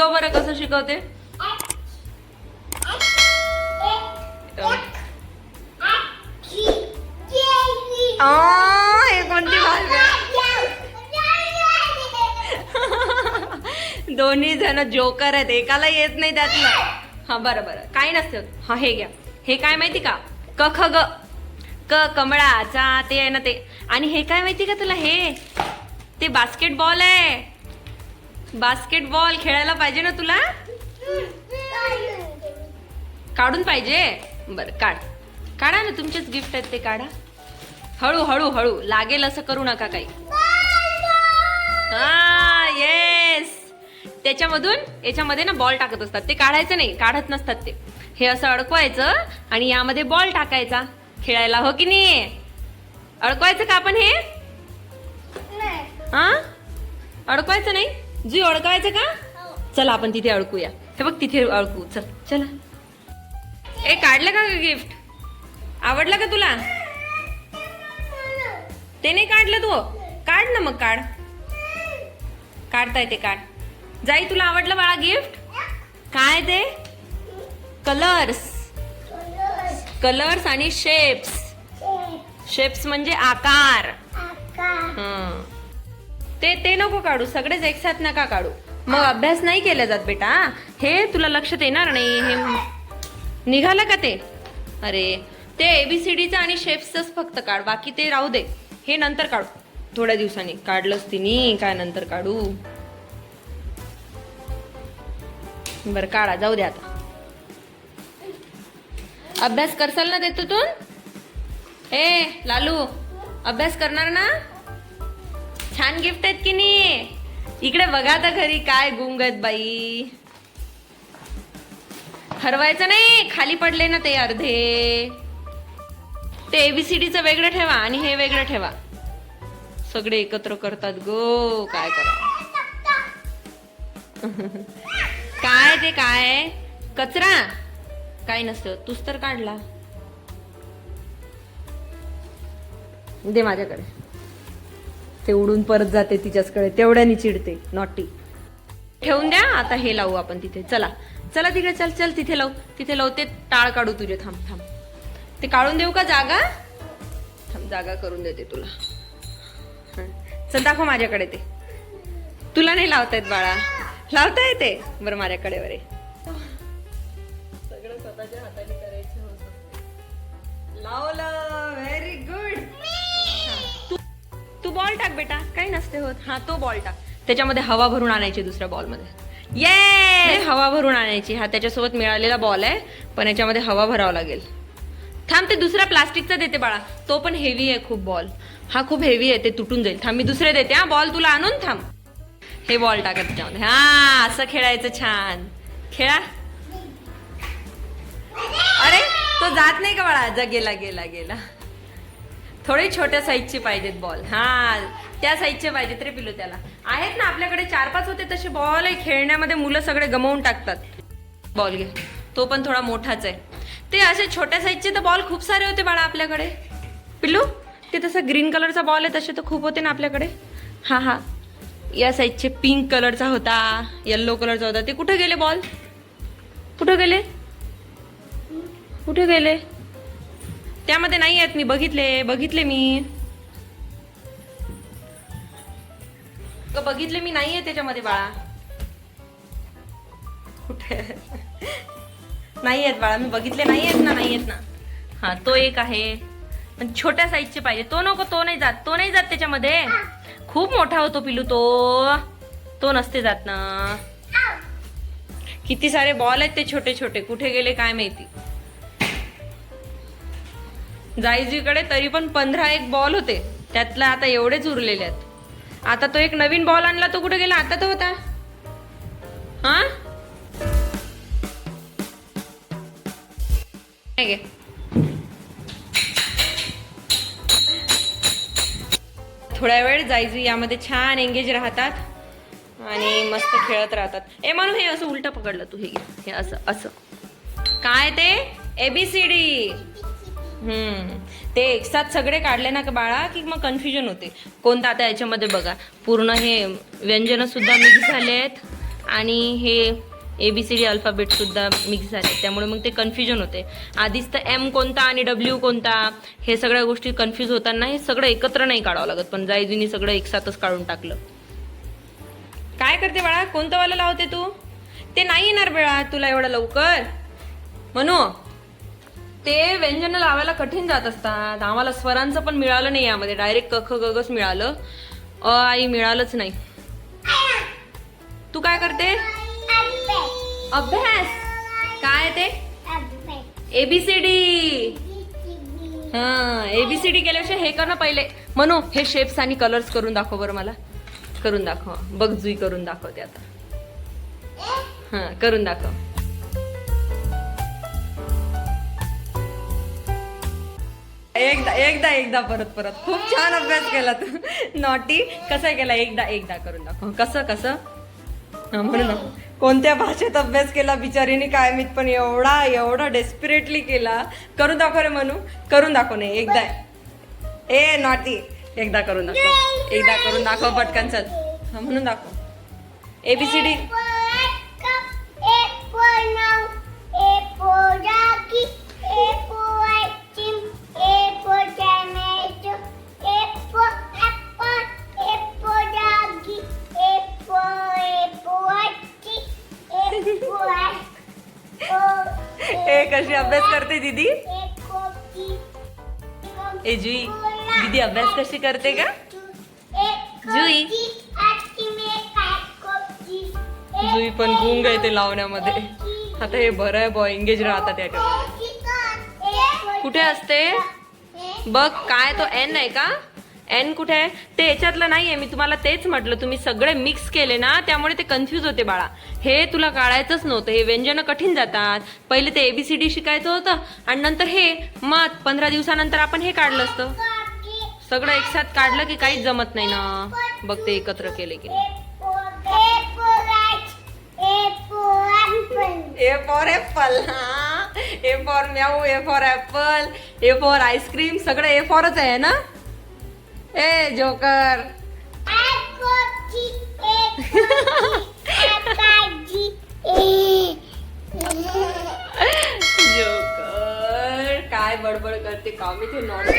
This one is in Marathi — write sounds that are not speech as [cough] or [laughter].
शिकव बरं कसं शिकवते. हे कोणती भाषा [laughs] दोन्ही जण जोकर आहेत. एकाला येत नाही त्यातलं हा बरं बरं. काय नसतं. हा हे घ्या. हे काय माहिती का? क ख ग. क कमळा चा ते आहे ना ते. आणि हे काय माहिती का तुला? हे. ते बास्केटबॉल आहे. बास्केटबॉल खेळायला पाहिजे ना तुला? काढून पाहिजे? बरं काढ. काढा ना तुमचेच गिफ्ट आहेत ते काढा. हळू हळू हळू. लागेल असं करू नका काही. हा येस त्याच्यामधून याच्यामध्ये ना बॉल टाकत असतात. ते काढायचं नाही काढत नसतात ते. हे असं अडकवायचं आणि यामध्ये बॉल टाकायचा. खेळायला हो की नाही? अडकवायचं का आपण हे? हा? अडकवायचं नाही? जुई अडकवायचं का? चला आपण तिथे अडकूया. हे बघ तिथे अडकू. चल चला. ए काढलं का गिफ्ट आवडलं का तुला? ते नाही काढलं तू? काढ ना मग काढ. काढता येते काढ. जाई तुला आवडलं बाळा गिफ्ट काय ते? कलर्स कलर्स आणि शेप्स शेप्स म्हणजे आकार. हं. ते ते नको काढू. सगळेच एक साथ नका काढू. मग अभ्यास नाही केला जात बेटा. हे तुला लक्षात येणार नाही. हे निघालं का ते? अरे ते एबीसीडीचं आणि शेप्सच फक्त काढ. बाकी ते राहू दे. हे नंतर काढू. थोड्या दिवसांनी. काढलंच तिने काय नंतर काढू? बर काढा. जाऊ दे आता. अभ्यास करसाल ना त्यातून ए लालू अभ्यास करणार ना? छान गिफ्ट आहेत की नाही? इकडे बघा तर घरी काय गुंग आहेत बाई. हरवायचं नाही खाली पडले ना ते अर्धे. ते एबीसीडीचं वेगळं ठेवा आणि हे वेगळं ठेवा. सगळे एकत्र करतात गो काय करा. [laughs] काय ते काय? कचरा? काय नसतं. तूच तर काढला. दे माझ्याकडे. ते उडून परत जाते तिच्याचकडे. तेवढ्यानी चिडते. नॉटी ठेवून द्या. आता हे लावू आपण तिथे. चला. चला तिकडे चल चल. तिथे लावू. तिथे लावू. ते टाळ काढू तुझे. थांब थांब. ते काढून देऊ का जागा? थांब जागा करून देते तुला. चल दाखव माझ्याकडे ते. तुला नाही लावता येत बाळा. लावता येते बरं माझ्याकडे बरे सगळं स्वतःच्या हाताने करायचं होतं. लावलं. व्हेरी गुड टाक बेटा काही नसते होत. हा तो बॉल टाक. त्याच्यामध्ये हवा भरून आणायची दुसऱ्या बॉलमध्ये ये हवा भरून आणायची. हा त्याच्यासोबत मिळालेला बॉल आहे पण याच्यामध्ये हवा भरावं लागेल. थांब ते दुसरा प्लास्टिकचा देते बाळा. तो पण हेवी आहे खूप बॉल हा खूप हेवी आहे ते तुटून जाईल. थांब मी दुसरे देते हा. बॉल तुला आणून थांब. हे बॉल टाकत त्याच्यामध्ये. हा असं खेळायचं छान. खेळा. अरे तो जात नाही का बाळा? जा गेला गेला गेला. थोडे छोट्या साईजचे पाहिजेत बॉल हा त्या साईजचे पाहिजेत रे पिलू त्याला. आहेत ना आपल्याकडे चार पाच होते तसे बॉल आहे खेळण्यामध्ये मुलं सगळे गमावून टाकतात. बॉल घे. तो पण थोडा मोठाच आहे. ते असे छोट्या साईजचे तर बॉल खूप सारे होते बाळा आपल्याकडे. पिल्लू ते तसं ग्रीन कलरचा बॉल आहे तसे तर खूप होते ना आपल्याकडे. हा हा. या साईजचे पिंक कलरचा होता येल्लो कलरचा होता. ते कुठे गेले बॉल कुठे गेले? कुठे गेले? त्यामध्ये नाही आहेत मी बघितले बघितले मी. बघितले मी नाही आहे त्याच्यामध्ये बाळा. कुठे? नाही आहेत बाळा. मी बघितले नाही आहेत ना नाही आहेत ना. हा तो एक आहे. पण छोट्या साईजचे पाहिजे. तो नको तो नाही जात. तो नाही जात त्याच्यामध्ये. खूप मोठा होतो पिलू तो. तो नसते जात ना. किती सारे बॉल आहेत ते छोटे छोटे कुठे गेले काय माहिती. जायजीकडे तरी पण पंधरा एक बॉल होते. त्यातला आता एवढेच उरलेले आहेत. आता तो एक नवीन बॉल आणला तो कुठे गेला? आता तो होता. हा? नाही गे. थोड्या वेळ जायजी यामध्ये छान एंगेज राहतात आणि मस्त खेळत राहतात. ए म्हणून हे असं उलट पकडलं तू. हे हे असं असं. काय ते? एबीसीडी हम्म. ते एकसाथ सगळे काढले ना का बाळा की मग कन्फ्युजन होते. कोणतं आता याच्यामध्ये बघा. पूर्ण हे व्यंजन सुद्धा मिक्स झाले आहेत आणि हे A B C D alphabet सुद्धा मिक्स झाले त्यामुळे मग ते कन्फ्युजन होते. आधीच तर एम कोणता आणि डब्ल्यू कोणता हे सगळ्या गोष्टी कन्फ्यूज होताना हे सगळं एकत्र नाही काढावं लागत. पण जायजुनी सगळं एकसाथच काढून टाकलं. काय करते बाळा? कोणतं वाला लावते तू? ते नाही येणार बेळा तुला एवढं लवकर. म्हणू ते व्यंजन लावायला कठीण जात असतात. आम्हाला स्वरांचं पण मिळालं नाही यामध्ये. डायरेक्ट कख गगच मिळालं. अ आई मिळालंच नाही. तू काय करते? अभ्यास. काय ते? एबीसीडी हा एबीसीडी केल्याशिवाय हे कर ना पहिले. म्हणू हे शेप्स आणि कलर्स करून दाखव बरं मला. करून दाखव. बघ जुई करून दाखवते आता. हा करून दाखव. एकदा एकदा एकदा परत परत. खूप छान अभ्यास केला तू. नॉटी कसा केला? एकदा एकदा करून दाखव. कसं कसं? हा, म्हणू नको. कोणत्या भाषेत अभ्यास केला बिचारीने? काय मी पण एवढा एवढा डेस्पिरेटली केला. करून दाखव रे म्हणू करून दाखव नाही एकदा. ए नॉटी. एकदा करून दाखव. एकदा करून दाखव पटकन चल. म्हणून दाखव. एबीसीडी ए कशी अभ्यास करते दीदी? ए जुई दीदी अभ्यास कशी करते का? जुई. जुई पण गुंग आहे ते लावण्यामध्ये. आता हे बरं आहे बॉय एंगेज राहतात याच्यामध्ये. कुठे असते? बघ काय तो एन आहे का? एन कुठे आहे? ते याच्यातलं नाही आहे मी तुम्हाला तेच म्हटलं. तुम्ही सगळे मिक्स केले ना त्यामुळे ते कन्फ्यूज होते बाळा. हे तुला काढायचंच नव्हतं. हे व्यंजनं कठीण जातात. पहिले ते एबीसीडी शिकायचं होतं आणि नंतर हे. मग पंधरा दिवसानंतर आपण हे काढलं असतं. सगळं एकसाथ काढलं की काहीच जमत नाही ना. बघ ते एकत्र केले की A for apple A for म्याऊ A for apple A for ice cream सगळं ए फॉरच आहे ना? ए जोकर। [laughs] जोकर काय बडबड करते? कामी थे ते नॉर्मल